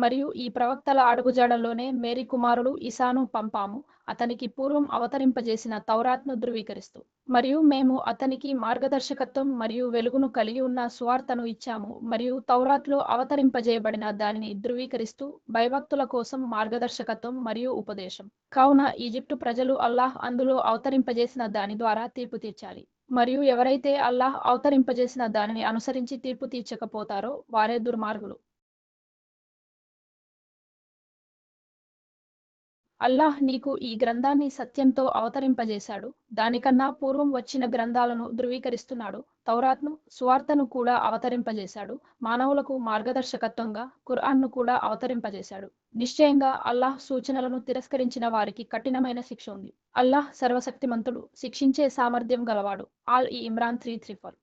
మరియు ఈ ప్రవక్తల అడుగుజాడల్లోనే మేరీ కుమారుడు ఇసాను పంపాము. అతనికి పూర్వం అవతరింపజేసిన తౌరాత్ను ధృవీకరిస్తూ. మరియు మేము అతనికి మార్గదర్శకత్వం మరియు వెలుగును కలిగి ఉన్న సువార్తను ఇచ్చాము. మరియు తౌరాత్లో అవతరింపజేయబడిన దానిని ధృవీకరిస్తూ భయభక్తుల కోసం మార్గదర్శకత్వం మరియు ఉపదేశం. కావున ఈజిప్టు ప్రజలు అల్లాహ్ అందులో అవతరింపజేసిన దాని ద్వారా తీర్పు తీర్చాలి. మరియు ఎవరైతే అల్లాహ్ అవతరింపజేసిన దానిని అనుసరించి తీర్పు తీర్చకపోతారో వారే దుర్మార్గులు. అల్లాహ్ నీకు ఈ గ్రంథాన్ని సత్యంతో అవతరింపజేశాడు. దానికన్నా పూర్వం వచ్చిన గ్రంథాలను ధృవీకరిస్తున్నాడు. తౌరాత్ను సువార్తను కూడా అవతరింపజేశాడు. మానవులకు మార్గదర్శకత్వంగా ఖురాన్ను కూడా అవతరింపజేశాడు. నిశ్చయంగా అల్లాహ్ సూచనలను తిరస్కరించిన వారికి కఠినమైన శిక్ష ఉంది. అల్లాహ్ సర్వశక్తిమంతుడు శిక్షించే సామర్థ్యం గలవాడు. ఆల్ ఈ ఇమ్రాన్ త్రీ త్రీ ఫోర్.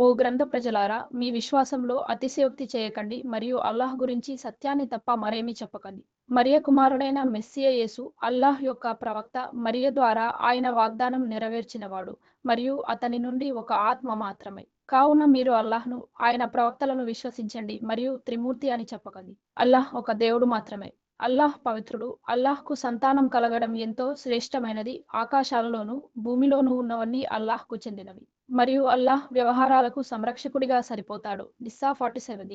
ఓ గ్రంథ ప్రజలారా మీ విశ్వాసంలో అతిశయోక్తి చేయకండి మరియు అల్లాహ్ గురించి సత్యాన్ని తప్ప మరేమీ చెప్పకండి. మరియ కుమారుడైన మెస్సియ యేసు అల్లాహ్ యొక్క ప్రవక్త మరియ ద్వారా ఆయన వాగ్దానం నెరవేర్చినవాడు మరియు అతని నుండి ఒక ఆత్మ మాత్రమే. కావున మీరు అల్లాహ్ను ఆయన ప్రవక్తలను విశ్వసించండి మరియు త్రిమూర్తి అని చెప్పకండి. అల్లాహ్ ఒక దేవుడు మాత్రమే. అల్లాహ్ పవిత్రుడు. అల్లాహ్కు సంతానం కలగడం ఎంతో శ్రేష్టమైనది. ఆకాశాలలోనూ భూమిలోనూ ఉన్నవన్నీ అల్లాహ్కు చెందినవి. మరియు అల్లాహ్ వ్యవహారాలకు సంరక్షకుడిగా సరిపోతాడు. నిస్సా ఫార్టీ సెవెన్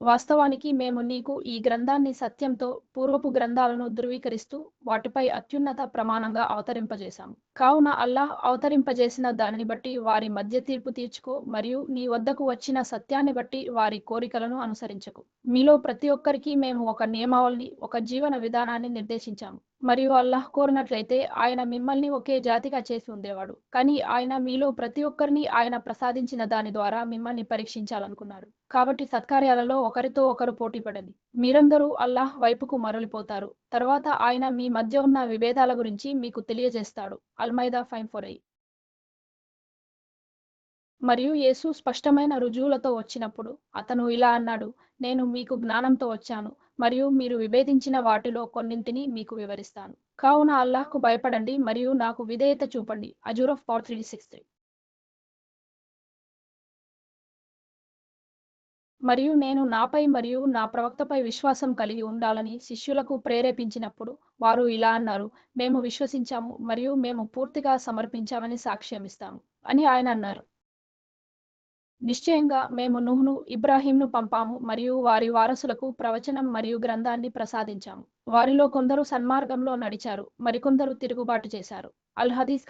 వాస్తవానికి మేము నీకు ఈ గ్రంథాన్ని సత్యంతో పూర్వపు గ్రంథాలను ధృవీకరిస్తూ వాటిపై అత్యున్నత ప్రమాణంగా అవతరింపజేశాము. కావున అల్లాహ్ అవతరింపజేసిన దానిని బట్టి వారి మధ్య తీర్పు తీర్చుకో మరియు నీ వద్దకు వచ్చిన సత్యాన్ని బట్టి వారి కోరికలను అనుసరించకు. మీలో ప్రతి ఒక్కరికి మేము ఒక నియమావళిని ఒక జీవన విధానాన్ని నిర్దేశించాము. మరియు అల్లాహ్ కోరినట్లయితే ఆయన మిమ్మల్ని ఒకే జాతిగా చేసి ఉండేవాడు. కానీ ఆయన మీలో ప్రతి ఒక్కరిని ఆయన ప్రసాదించిన దాని ద్వారా మిమ్మల్ని పరీక్షించాలనుకున్నారు. కాబట్టి సత్కార్యాలలో ఒకరితో ఒకరు పోటీ పడండి. మీరందరూ అల్లాహ్ వైపుకు మరలిపోతారు. తర్వాత ఆయన మీ మధ్య ఉన్న విభేదాల గురించి మీకు తెలియజేస్తాడు. అల్మైదా ఫైవ్ ఫోర్ మరియు యేసు స్పష్టమైన రుజువులతో వచ్చినప్పుడు అతను ఇలా అన్నాడు నేను మీకు జ్ఞానంతో వచ్చాను మరియు మీరు విభేదించిన వాటిలో కొన్నింటిని మీకు వివరిస్తాను. కావున అల్లాహ్కు భయపడండి మరియు నాకు విధేయత చూపండి. Azure of power three six three. మరియు నేను నాపై మరియు నా ప్రవక్తపై విశ్వాసం కలిగి ఉండాలని శిష్యులకు ప్రేరేపించినప్పుడు వారు ఇలా అన్నారు మేము విశ్వసించాము మరియు మేము పూర్తిగా సమర్పించామని సాక్ష్యం ఇస్తాము అని ఆయన అన్నారు. నిశ్చయంగా మేము నుహ్ను ఇబ్రాహీంను పంపాము మరియు వారి వారసులకు ప్రవచనం మరియు గ్రంథాన్ని ప్రసాదించాము. వారిలో కొందరు సన్మార్గంలో నడిచారు మరికొందరు తిరుగుబాటు చేశారు. అల్ హదీస్